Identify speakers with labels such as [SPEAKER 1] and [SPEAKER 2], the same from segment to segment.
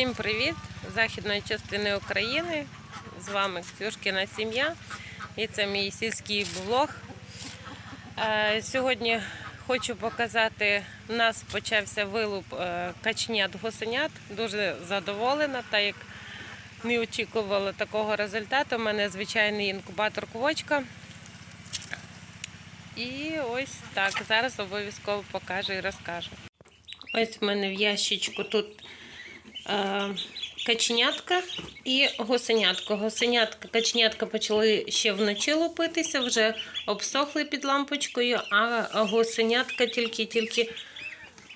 [SPEAKER 1] Всім привіт з західної частини України. З вами Ксюшкіна сім'я. І це мій сільський блог. Е, Сьогодні хочу показати, у нас почався вилуп е, качнят гусенят. Дуже задоволена, так як не очікувала такого результату. У мене звичайний інкубатор квочка. І ось так. Зараз обов'язково покажу і розкажу. Ось в мене в ящичку тут каченятка і гусенятка. Гусенятка, каченятка почали ще вночі лупитися, вже обсохли під лампочкою, а гусенятка тільки-тільки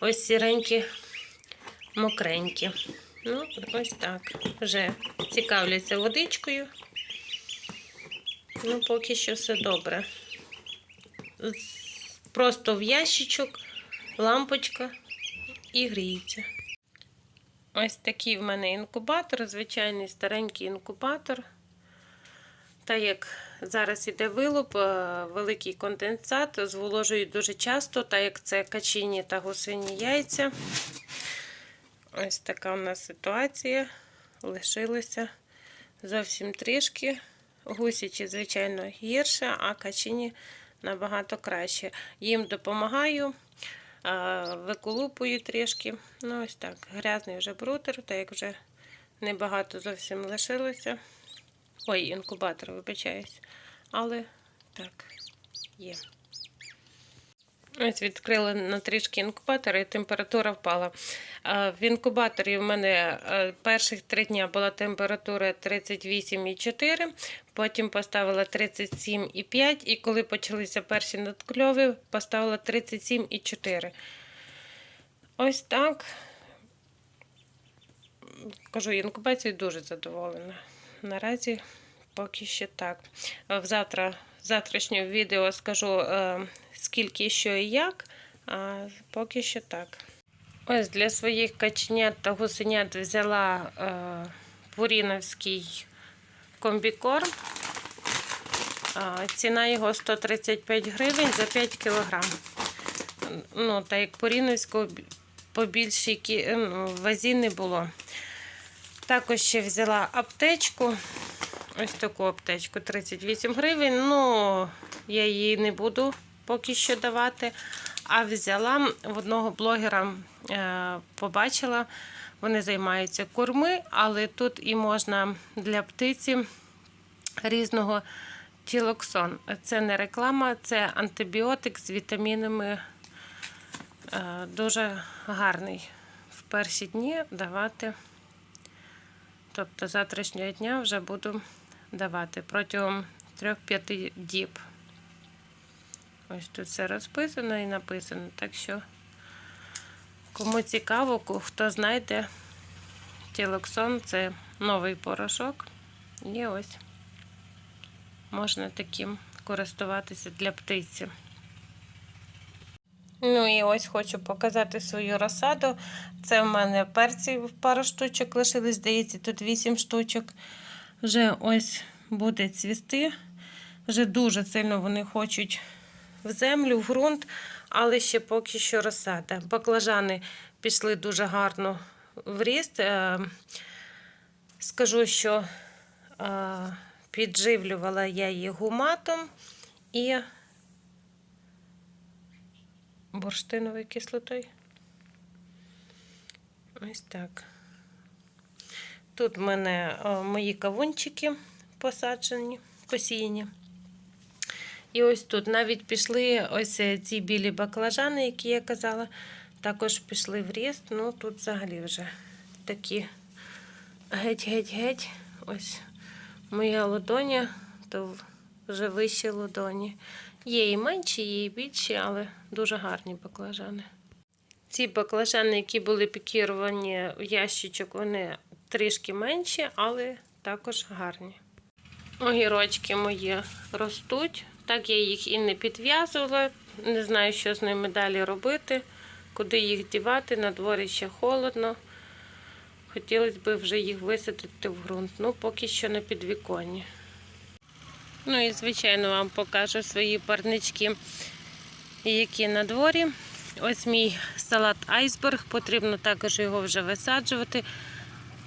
[SPEAKER 1] ось сіренькі, мокренькі. Ну, ось так. Вже цікавляться водичкою. Ну, поки що все добре. Просто в ящичок, лампочка і гріється. Ось такий в мене інкубатор, звичайний старенький інкубатор. Та як зараз іде вилуп, е, великий конденсат, зволожують дуже часто, так як це качині та гусині яйця. Ось така у нас ситуація. Лишилося зовсім трішки. Гусячі, звичайно, гірше, а качині набагато краще. Їм допомагаю. Виколупую трішки. Ну, ось так. Грязний вже брутер, так як вже небагато зовсім лишилося. Ой, інкубатор, вибачаюсь. Але так, є. Ось відкрили на трішки інкубатор і температура впала. В інкубаторі в мене перших три дні була температура 38,4, потім поставила 37,5 і коли почалися перші надкльови, поставила 37,4. Ось так. Кажу, інкубацію дуже задоволена. Наразі поки що так. Завтра, завтрашнє відео скажу скільки, що і як, а поки що так. Ось для своїх каченят та гусенят взяла е, Пуріновський комбікорм. Ціна його 135 гривень за 5 кг. Ну, так як Пуріновського по більшій ну, вазі не було. Також ще взяла аптечку. Ось таку аптечку 38 гривень. Ну, я її не буду поки що давати. А взяла в одного блогера, е, побачила, вони займаються корми, але тут і можна для птиці різного тілоксон. Це не реклама, це антибіотик з вітамінами. Е, дуже гарний в перші дні давати. Тобто завтрашнього дня вже буду давати протягом 3-5 діб. Ось тут все розписано і написано. Так що, кому цікаво, хто знайде, тілоксон це новий порошок. І ось можна таким користуватися для птиці. Ну і ось хочу показати свою розсаду. Це в мене перці пару штучок лишились, здається, тут 8 штучок. Вже ось буде цвісти. Вже дуже сильно вони хочуть в землю, в ґрунт, але ще поки що розсада. Баклажани пішли дуже гарно в ріст. Е, скажу, що е, підживлювала я її гуматом і бурштиновою кислотою. Ось так. Тут в мене е, мої кавунчики посаджені, посіяні. І ось тут навіть пішли ось ці білі баклажани, які я казала, також пішли в ріст. Ну тут взагалі вже такі геть-геть-геть. Ось моя ладоня, то вже вищі ладоні. Є і менші, є і більші, але дуже гарні баклажани. Ці баклажани, які були пікіровані в ящичок, вони трішки менші, але також гарні. Огірочки мої ростуть. Так я їх і не підв'язувала. Не знаю, що з ними далі робити, куди їх дівати, на дворі ще холодно. Хотілося б вже їх висадити в ґрунт. Ну, поки що на підвіконні. Ну і, звичайно, вам покажу свої парнички, які на дворі. Ось мій салат айсберг, потрібно також його вже висаджувати.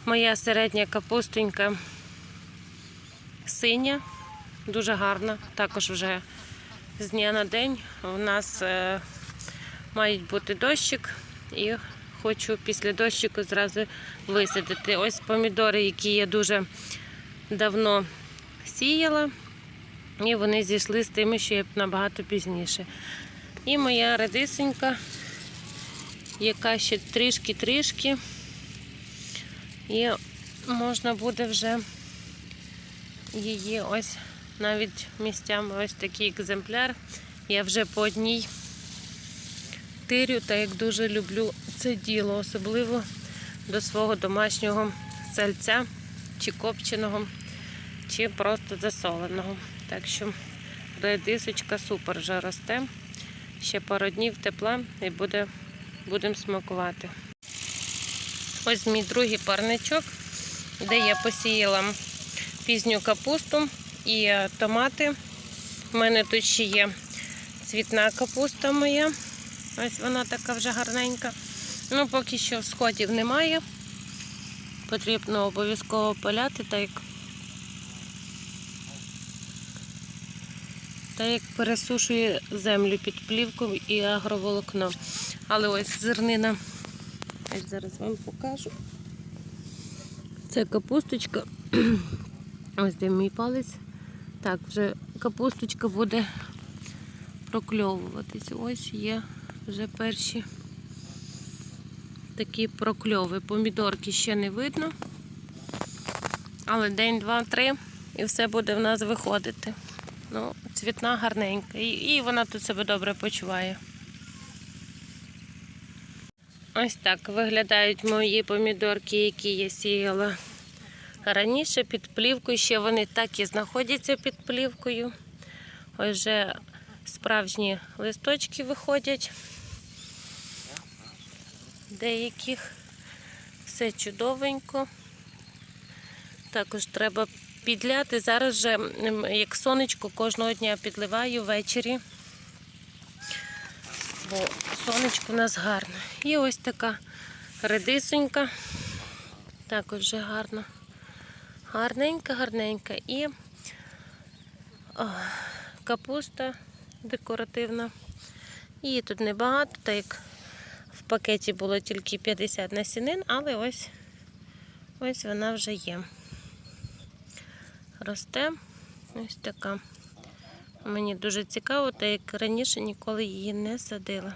[SPEAKER 1] Моя середня капустонька синя, дуже гарна. Також вже з дня на день у нас е, мають бути дощик і хочу після дощику зразу висадити. Ось помідори, які я дуже давно сіяла, і вони зійшли з тими, що я набагато пізніше. І моя редисенька, яка ще трішки-трішки, і можна буде вже її ось навіть місцями ось такий екземпляр. Я вже по одній тирю, так як дуже люблю це діло, особливо до свого домашнього сальця чи копченого, чи просто засоленого. Так що редисочка супер вже росте. Ще пару днів тепла і буде, будемо смакувати. Ось мій другий парничок, де я посіяла пізню капусту і томати. У мене тут ще є цвітна капуста моя. Ось вона така вже гарненька. Ну, поки що сходів немає. Потрібно обов'язково поляти, так як, так як пересушує землю під плівкою і агроволокно. Але ось зернина. Ось зараз вам покажу. Це капусточка. Ось де мій палець. Так, вже капусточка буде прокльовуватись. Ось є вже перші такі прокльови. Помідорки ще не видно. Але день, два, три і все буде в нас виходити. Ну, цвітна гарненька. І, вона тут себе добре почуває. Ось так виглядають мої помідорки, які я сіяла раніше під плівкою. Ще вони так і знаходяться під плівкою. Ось вже справжні листочки виходять. Деяких все чудовенько. Також треба підляти. Зараз же, як сонечко, кожного дня підливаю ввечері, бо сонечко в нас гарне. І ось така редисонька, також вже гарна. Гарненька, гарненька. І капуста декоративна. Її тут небагато, так як в пакеті було тільки 50 насінин, але ось, ось вона вже є. Росте ось така. Мені дуже цікаво, так як раніше ніколи її не садила.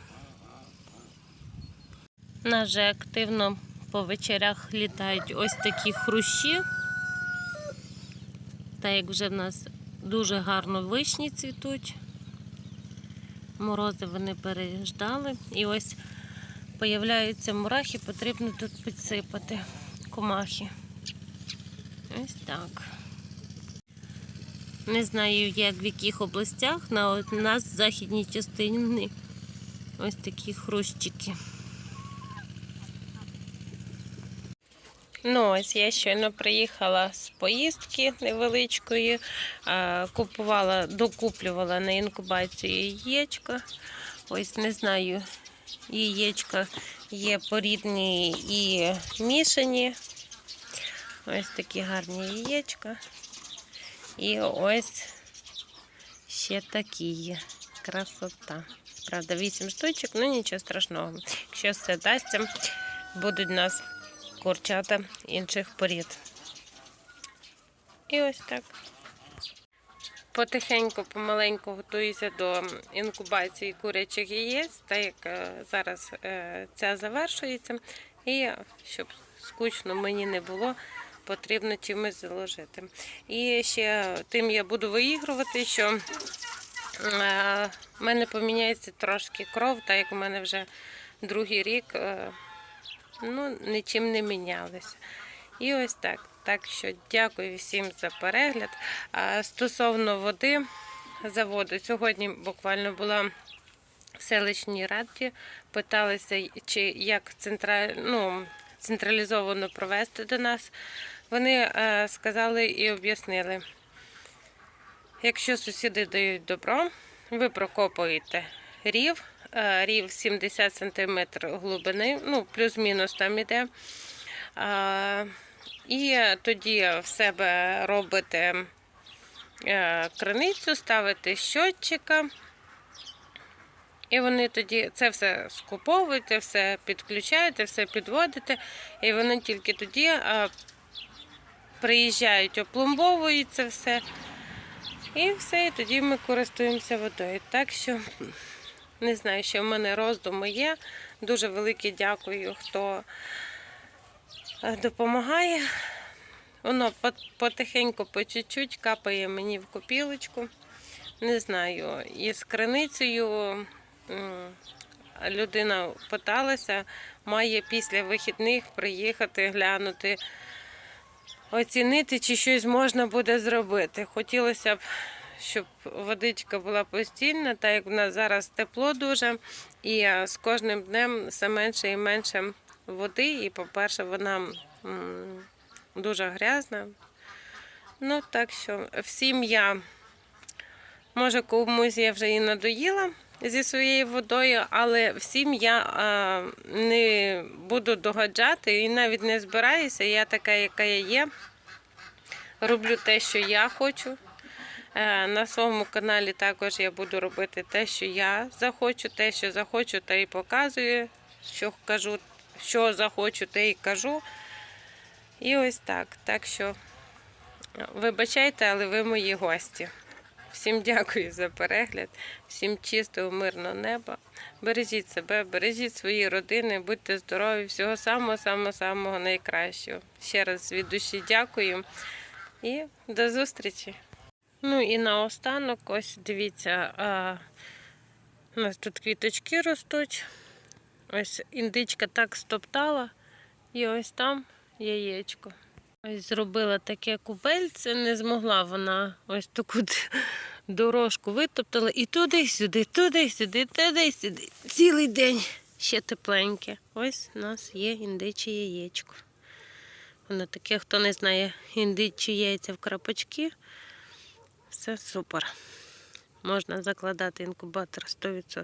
[SPEAKER 1] У нас же активно по вечорях літають ось такі хрущі. Так як вже в нас дуже гарно вишні цвітуть. Морози вони переждали. І ось появляються мурахи, потрібно тут підсипати комахи. Ось так. Не знаю, як в яких областях, на у нас в західній частині ось такі хрущики. Ну, ось я щойно приїхала з поїздки невеличкої, купувала, докуплювала на інкубацію яєчка. Ось не знаю, яєчка є порідні і мішані. Ось такі гарні яєчка. І ось ще такі є. Красота. Правда, 8 штучок, ну нічого страшного. Якщо все дасться, будуть у нас курчата інших порід. І ось так. Потихеньку, помаленьку готуюся до інкубації курячих яєць, так як е, зараз е, ця завершується. І щоб скучно мені не було, потрібно чимось заложити. І ще тим я буду виігрувати, що е, в мене поміняється трошки кров, так як у мене вже другий рік е, ну, нічим не мінялися. І ось так. Так що дякую всім за перегляд. Стосовно води за воду, сьогодні буквально була в селищній раді, питалися, чи як ну, централізовано провести до нас. Вони е, сказали і об'яснили. Якщо сусіди дають добро, ви прокопуєте рів, е, рів 70 см глибини, ну, плюс-мінус там іде. Е, І тоді в себе робите е, криницю, ставите щотчика. І вони тоді це все скуповуєте, все підключаєте, все підводите, і вони тільки тоді а, приїжджають, опломбовують це все. І все, і тоді ми користуємося водою. Так що не знаю, що в мене роздуми є. Дуже велике дякую, хто е, допомагає. Воно потихеньку, по чуть-чуть капає мені в копілочку. Не знаю, і з криницею людина питалася, має після вихідних приїхати, глянути, оцінити, чи щось можна буде зробити. Хотілося б, щоб водичка була постійна, так як в нас зараз тепло дуже, і е, з кожним днем все менше і менше води. І, по-перше, вона дуже грязна. Ну, так що всім я. Може, комусь я вже і надоїла зі своєю водою, але всім я а, не буду догаджати і навіть не збираюся. Я така, яка я є. Роблю те, що я хочу. Е, На своєму каналі також я буду робити те, що я захочу, те, що захочу, те і показую. Що кажу, що захочу, те і кажу. І ось так. Так що вибачайте, але ви мої гості. Всім дякую за перегляд, всім чистого, мирного неба. Бережіть себе, бережіть свої родини, будьте здорові, всього самого самого самого найкращого. Ще раз від душі дякую і до зустрічі. Ну і наостанок, ось дивіться, а, у нас тут квіточки ростуть. Ось індичка так стоптала, і ось там яєчко. Ось зробила таке кубельце, не змогла вона ось таку дорожку витоптала і туди-сюди, туди-сюди, туди-сюди. Цілий день ще тепленьке. Ось у нас є індиче яєчко. Воно таке, хто не знає, індичі яйця в крапочки. Все супер. Можна закладати інкубатор 100%.